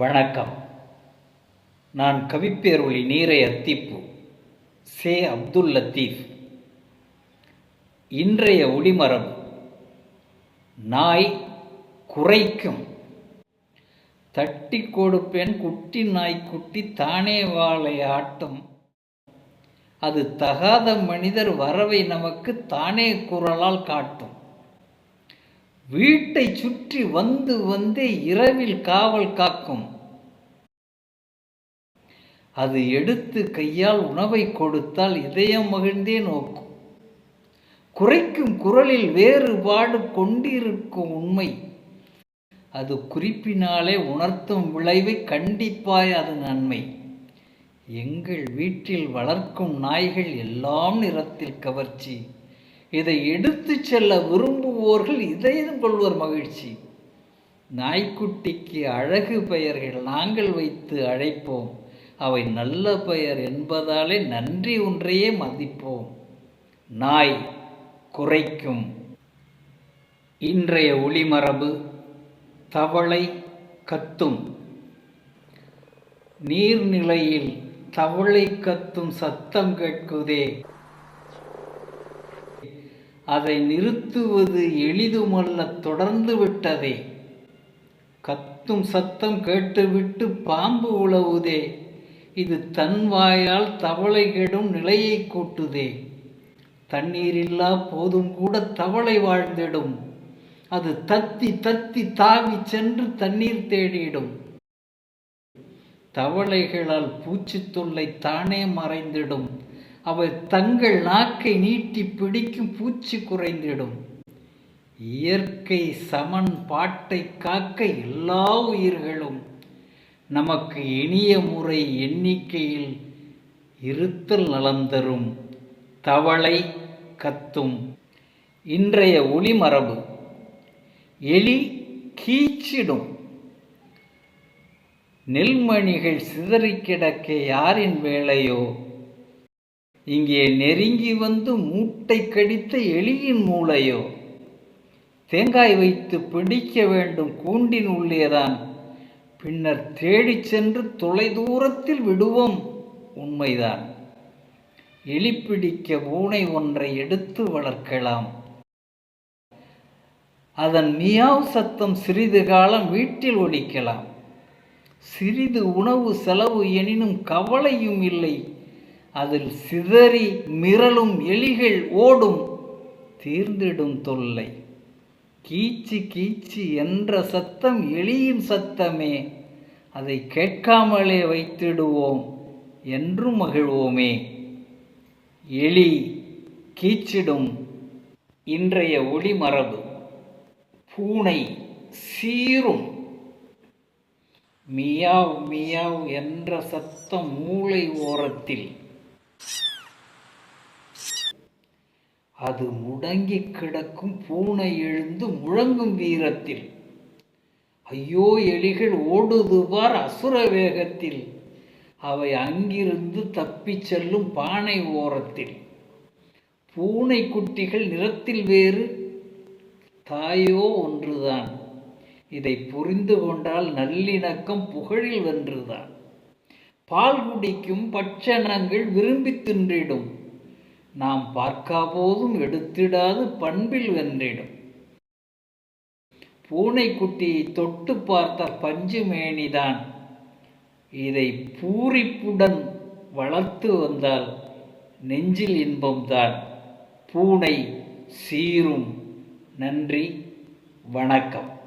வணக்கம். நான் கவிப்பேரொளி நீரை அத்திப்பு சே அப்துல் லத்தீஃப் இன்றைய ஒளிமரம் நாய் குறைக்கும் தட்டி கொடுப்பேன் குட்டி நாய்க்குட்டி தானே வாழை ஆட்டும். அது தகாத மனிதர் வரவை நமக்கு தானே குரலால் காட்டும். வீட்டை சுற்றி வந்து வந்தே இரவில் காவல் காக்கும். அது எடுத்து கையால் உணவை கொடுத்தால் இதயம் மகிழ்ந்தே நோக்கும். குறைக்கும் குரலில் வேறுபாடு கொண்டிருக்கும் உண்மை. அது குறிப்பினாலே உணர்த்தும் விளைவை கண்டிப்பாய் அது நன்மை. எங்கள் வீட்டில் வளர்க்கும் நாய்கள் எல்லாம் நிறத்தில் கவர்ச்சி. இதை எடுத்து செல்ல விரும்புவோர்கள் இதையும் கொள்வர் மகிழ்ச்சி. நாய்க்குட்டிக்கு அழகு பெயர்கள் நாங்கள் வைத்து அழைப்போம். அவை நல்ல பெயர் என்பதாலே நன்றி ஒன்றையே மதிப்போம். நாய் குறைக்கும். இன்றைய ஒளிமரபு தவளை கத்தும். நீர்நிலையில் தவளை கத்தும் சத்தம் கேட்குதே. அதை நிறுத்துவது எளிதுமல்ல தொடர்ந்து விட்டதே. கத்தும் சத்தம் கேட்டுவிட்டு பாம்பு உழவுதே. இது தன் வாயால் தவளை கெடும் நிலையை கூட்டுதே. தண்ணீரில்லா போதும் கூட தவளை வாழ்ந்திடும். அது தத்தி தத்தி தாவி சென்று தண்ணீர் தேடிடும். தவளைகளால் பூச்சி தொல்லை தானே மறைந்திடும். அவை தங்கள் நாக்கை நீட்டி பிடிக்கும் பூச்சி குறைந்திடும். இயற்கை சமன் பாட்டை காக்க எல்லா உயிர்களும் நமக்கு இனிய முறை எண்ணிக்கையில் இருத்தல் நலம் தரும். தவளை கத்தும். இன்றைய ஒளிமரபு எலி கீச்சிடும். நெல்மணிகள் சிதறி கிடக்க யாரின் வேலையோ இங்கே நெருங்கி வந்து மூட்டை கடித்த எலியின் மூளையோ? தேங்காய் வைத்து பிடிக்க வேண்டும் கூண்டின் உள்ளேதான் பின்னர் தேடிச் சென்று தொலைதூரத்தில் விடுவோம் உண்மைதான். எலி பிடிக்க பூனை ஒன்றை எடுத்து வளர்க்கலாம். அதன் மியாவ் சத்தம் சிறிது காலம் வீட்டில் ஒடிக்கலாம் சிறிது உணவு செலவு எனினும் கவலையும் இல்லை. அதில் சிதறி மிரளும் எலிகள் ஓடும் தீர்ந்திடும் தொல்லை. கீச்சு கீச்சு என்ற சத்தம் எலியின் சத்தமே. அதை கேட்காமலே வைத்திடுவோம் என்று மகிழ்வோமே. எலி கீச்சிடும் இன்றைய ஒளிமரபு. பூனை சீரும் மியாவ் மியாவ் என்ற சத்தம் மூளை ஓரத்தில். அது முடங்கி கிடக்கும் பூனை எழுந்து முழங்கும் வீரத்தில். ஐயோ எலிகள் ஓடுதுவார் அசுர வேகத்தில். அவை அங்கிருந்து தப்பிச் செல்லும் பானை ஓரத்தில். பூனை குட்டிகள் நிறத்தில் வேறு. தாயோ ஒன்றுதான். இதை புரிந்து கொண்டால் நல்லிணக்கம் புகழில் வென்றுதான். பால் குடிக்கும் பட்சணங்கள் விரும்பி தின்றிடும். நாம் பார்க்காபோதும் எடுத்திடாது பண்பில் வென்றிடும். பூனைக்குட்டியை தொட்டு பார்த்த பஞ்சுமேனிதான். இதை பூரிப்புடன் வளர்த்து வந்தால் நெஞ்சில் இன்பம்தான். பூனை சீரும். நன்றி. வணக்கம்.